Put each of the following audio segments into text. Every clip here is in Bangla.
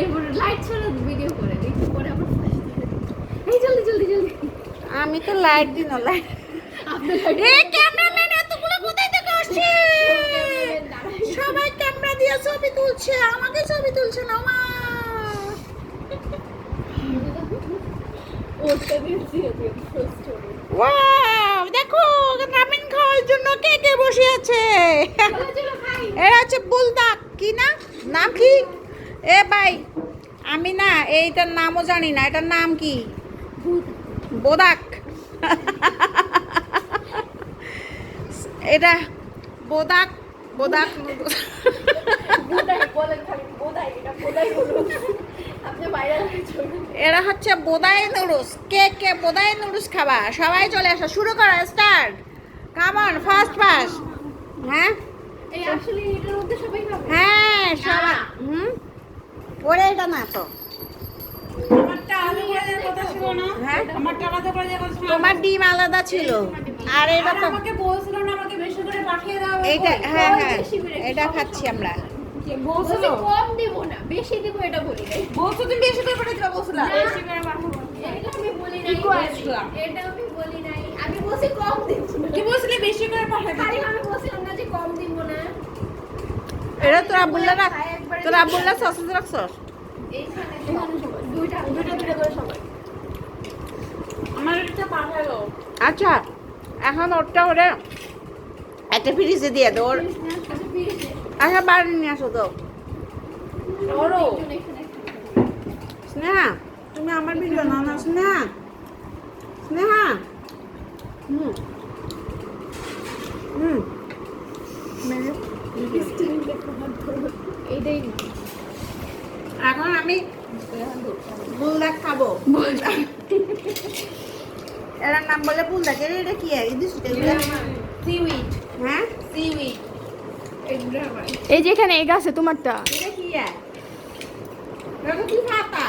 এরপরে লাইট ছাড়া ভিডিও করে একটু পরে আবার দিই। এই জলদি জলদি জলদি। আমি তো লাইট দিন। লাইট সবাই ক্যামেরা দিয়ে ছবি তুলছে আমাকে ছবি তুলছে না মা। ওয়াও দেখো রামেন খাওয়ার জন্য কে কে বসে আছে? এরা হচ্ছে বুলদাক কি না? নাম কি? এ ভাই আমি না এইটার নামও জানি না এটার নাম কি? বোদাক। এটা বোদাক বোদাক এরা হচ্ছে বোদাই নুডলস। কে কে বোদাই নুডলস খাবা? সবাই চলে আসা শুরু করো স্টার্ট কামন ফার্স্ট ফার্স্ট হ্যাঁ? হ্যাঁ। কথা ছিল না। তোমার ডিম আলাদা ছিল। আর এটা তো আমাকে বলছিল না আমাকে বেশি করে পাঠিয়ে দাও এইটা হ্যাঁ হ্যাঁ এটা খাচ্ছি আমরা। বলছি কম দেব না বেশি দেব এটা বলি নাই। বলছো তুমি বেশি করে পাঠিয়ে দিবা বলছিলা। বেশি করে পাঠাবো এটা আমি বলি নাই এটা আমি বলি নাই। আমি বলছি কম দেব না। বলছিলে? বেশি করে পাঠিয়ে খালি আমি বলছিলাম না যে কম দিব না। এটা তোর আবুল্লা না তোর আবুল্লা সসেজ রাখছস? আচ্ছা এখন ওরটা ওরে একটা ফ্রিজে দিয়ে দে ওর আচ্ছা বাড়ি নিয়ে আসো তো। ওরও স্নেহা তুমি আমার ভিডিও না না স্নেহা। স্নেহা। হুম। হুম। এইটাই এখন আমি বুলদাক খাব। এটার নাম বলে বুলদাক এর এটা কি ইদিস সিউইড হ্যাঁ? সিউইড এই যে এখানে এগ আছে তোমারটা। এটা কি এটা কি খাতা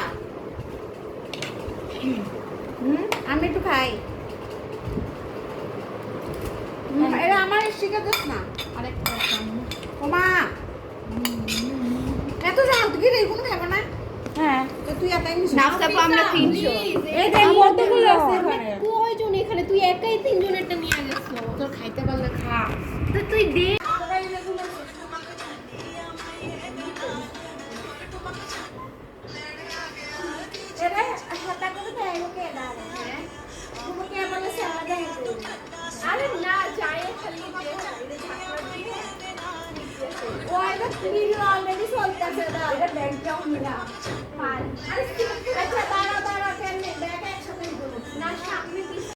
হুম? আমি একটু খাই। হুম, এটা আমার শিখে দিস না। ওমা এত জাল তুই রে কোনো খাব না হ্যাঁ তো তুই এত নিস নাস্তা পা আমরা তিনশো এই দেখ কতগুলো আছে এখানে? কয়জন এখানে? তুই একাই তিনজনেরটা নিয়ে গেছো তোর খাইতে পারলে খা। তো তুই দে। এটা হাতা করে দেয় ওকে দাঁড়ে হ্যাঁ তোমাকে বলে সারা দেয় আরে না যায় খালি দে এটা ঝাঁকড়া দিয়ে ও এটা ভিডিও অলরেডি চলতেছে না এটা ব্যাকগ্রাউন্ড না Галь.